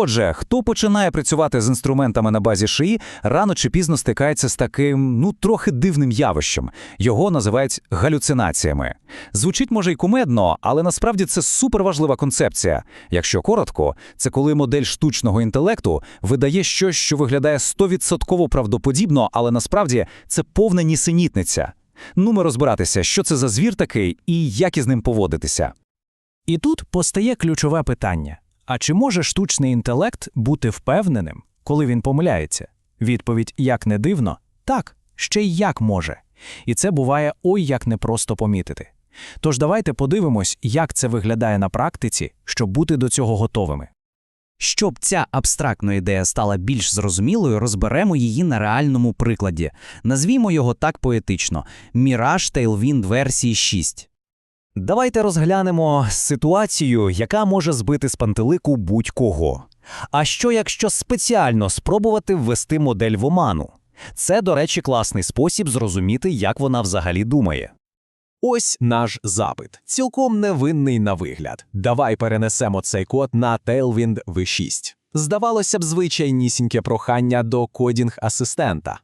Отже, хто починає працювати з інструментами на базі шиї, рано чи пізно стикається з таким, ну, трохи дивним явищем. Його називають галюцинаціями. Звучить може й кумедно, але насправді це суперважлива концепція. Якщо коротко, це коли модель штучного інтелекту видає щось, що виглядає стовідсотково правдоподібно, але насправді це повна нісенітниця. Ну, ми розбиратися, що це за звір такий і як із ним поводитися. І тут постає ключове питання: а чи може штучний інтелект бути впевненим, коли він помиляється? Відповідь як не дивно, так, ще й як може. І це буває ой як непросто помітити. Тож давайте подивимось, як це виглядає на практиці, щоб бути до цього готовими. Щоб ця абстрактна ідея стала більш зрозумілою, розберемо її на реальному прикладі. Назвімо його так поетично: Mirage Tailwind версії 6. Давайте розглянемо ситуацію, яка може збити з пантелику будь-кого. А що якщо спеціально спробувати ввести модель в оману? Це, до речі, класний спосіб зрозуміти, як вона взагалі думає. Ось наш запит, цілком невинний на вигляд. Давай перенесемо цей код на Tailwind V6. Здавалося б, звичайнісіньке прохання до кодінг-асистента.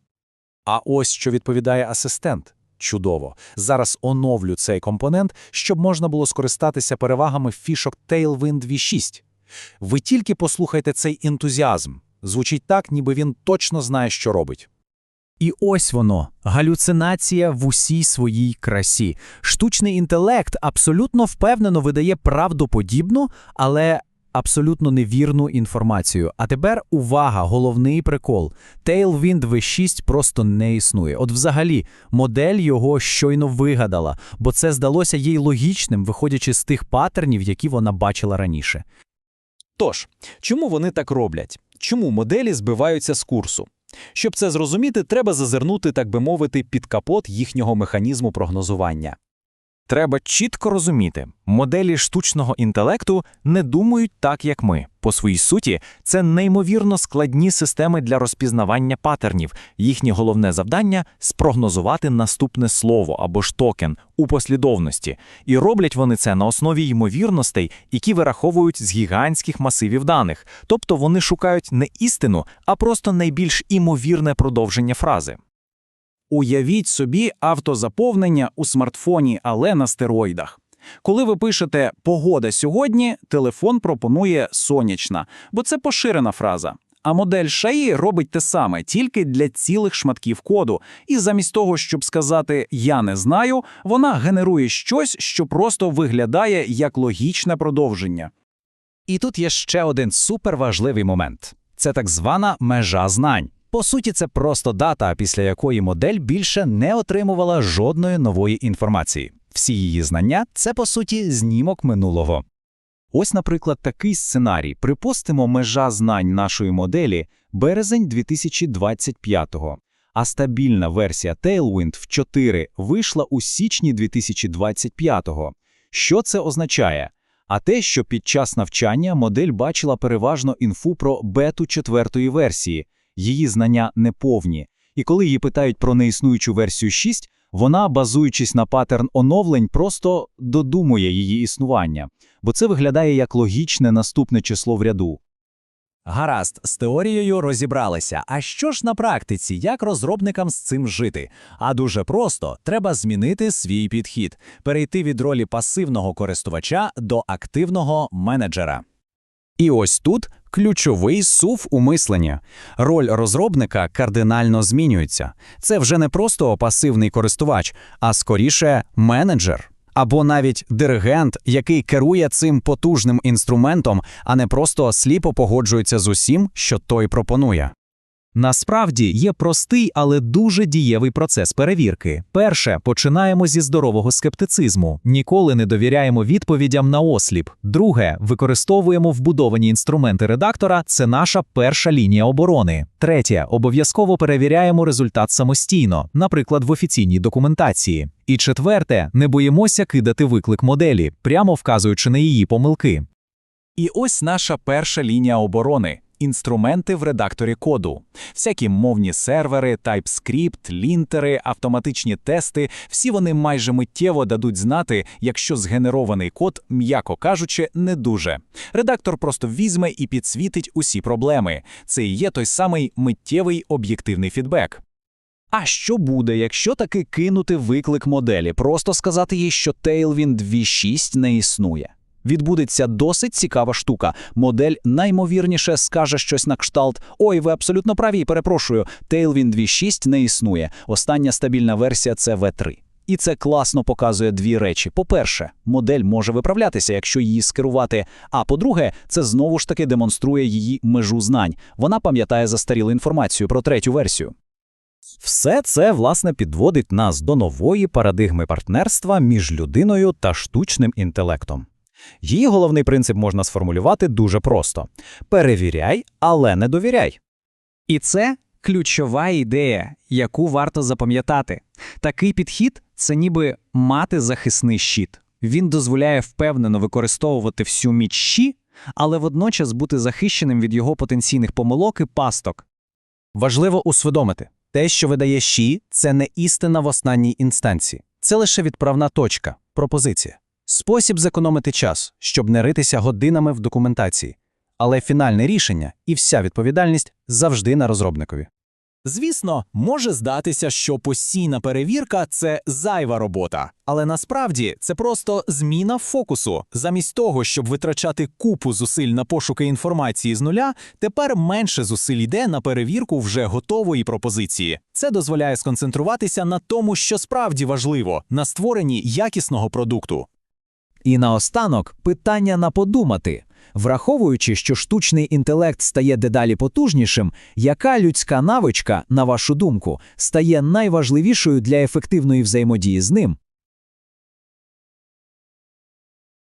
А ось що відповідає асистент. Чудово. Зараз оновлю цей компонент, щоб можна було скористатися перевагами фішок Tailwind V6. Ви тільки послухайте цей ентузіазм. Звучить так, ніби він точно знає, що робить. І ось воно галюцинація в усій своїй красі. Штучний інтелект абсолютно впевнено видає правдоподібну, але абсолютно невірну інформацію. А тепер увага, головний прикол. Tailwind V6 просто не існує. От взагалі, модель його щойно вигадала, бо це здалося їй логічним, виходячи з тих паттернів, які вона бачила раніше. Тож, чому вони так роблять? Чому моделі збиваються з курсу? Щоб це зрозуміти, треба зазирнути, так би мовити, під капот їхнього механізму прогнозування. Треба чітко розуміти, моделі штучного інтелекту не думають так, як ми. По своїй суті, це неймовірно складні системи для розпізнавання паттернів. Їхнє головне завдання спрогнозувати наступне слово або ж токен у послідовності. І роблять вони це на основі ймовірностей, які вираховують з гігантських масивів даних. Тобто вони шукають не істину, а просто найбільш імовірне продовження фрази. Уявіть собі автозаповнення у смартфоні, але на стероїдах. Коли ви пишете погода сьогодні, телефон пропонує сонячна, бо це поширена фраза. А модель шаї робить те саме тільки для цілих шматків коду. І замість того, щоб сказати Я не знаю, вона генерує щось, що просто виглядає як логічне продовження. І тут є ще один суперважливий момент це так звана межа знань. По суті, це просто дата, після якої модель більше не отримувала жодної нової інформації. Всі її знання це, по суті, знімок минулого. Ось, наприклад, такий сценарій. Припустимо, межа знань нашої моделі березень 2025-го, а стабільна версія Tailwind в 4 вийшла у січні 2025-го. Що це означає? А те, що під час навчання модель бачила переважно інфу про бету четвертої версії, її знання неповні, і коли її питають про неіснуючу версію 6, вона, базуючись на паттерн оновлень, просто додумує її існування, бо це виглядає як логічне наступне число в ряду. Гаразд, з теорією розібралися. А що ж на практиці, як розробникам з цим жити? А дуже просто треба змінити свій підхід, перейти від ролі пасивного користувача до активного менеджера. І ось тут ключовий сув у мисленні. Роль розробника кардинально змінюється. Це вже не просто пасивний користувач, а скоріше менеджер. Або навіть диригент, який керує цим потужним інструментом, а не просто сліпо погоджується з усім, що той пропонує. Насправді є простий, але дуже дієвий процес перевірки. Перше, починаємо зі здорового скептицизму. Ніколи не довіряємо відповідям на осліп. Друге, використовуємо вбудовані інструменти редактора. Це наша перша лінія оборони. Третє, обов'язково перевіряємо результат самостійно, наприклад, в офіційній документації. І четверте, не боїмося кидати виклик моделі, прямо вказуючи на її помилки. І ось наша перша лінія оборони інструменти в редакторі коду. Всякі мовні сервери, TypeScript, лінтери, автоматичні тести – всі вони майже миттєво дадуть знати, якщо згенерований код, м'яко кажучи, не дуже. Редактор просто візьме і підсвітить усі проблеми. Це і є той самий миттєвий об'єктивний фідбек. А що буде, якщо таки кинути виклик моделі, просто сказати їй, що Tailwind V6 не існує? Відбудеться досить цікава штука. Модель наймовірніше скаже щось на кшталт «Ой, ви абсолютно праві, перепрошую, Tailwind V6 не існує. Остання стабільна версія – це V3». І це класно показує дві речі. По-перше, модель може виправлятися, якщо її скерувати. А по-друге, це знову ж таки демонструє її межу знань. Вона пам'ятає застарілу інформацію про третю версію. Все це, власне, підводить нас до нової парадигми партнерства між людиною та штучним інтелектом. Її головний принцип можна сформулювати дуже просто: перевіряй, але не довіряй. І це ключова ідея, яку варто запам'ятати. Такий підхід це ніби мати захисний щит. Він дозволяє впевнено використовувати всю міч щі, але водночас бути захищеним від його потенційних помилок і пасток. Важливо усвідомити, те, що видає щі, це не істина в останній інстанції. Це лише відправна точка, пропозиція. Спосіб зекономити час, щоб не ритися годинами в документації. Але фінальне рішення і вся відповідальність завжди на розробникові. Звісно, може здатися, що постійна перевірка це зайва робота, але насправді це просто зміна фокусу. Замість того, щоб витрачати купу зусиль на пошуки інформації з нуля, тепер менше зусиль йде на перевірку вже готової пропозиції. Це дозволяє сконцентруватися на тому, що справді важливо, на створенні якісного продукту. І наостанок питання на подумати. Враховуючи, що штучний інтелект стає дедалі потужнішим, яка людська навичка, на вашу думку, стає найважливішою для ефективної взаємодії з ним?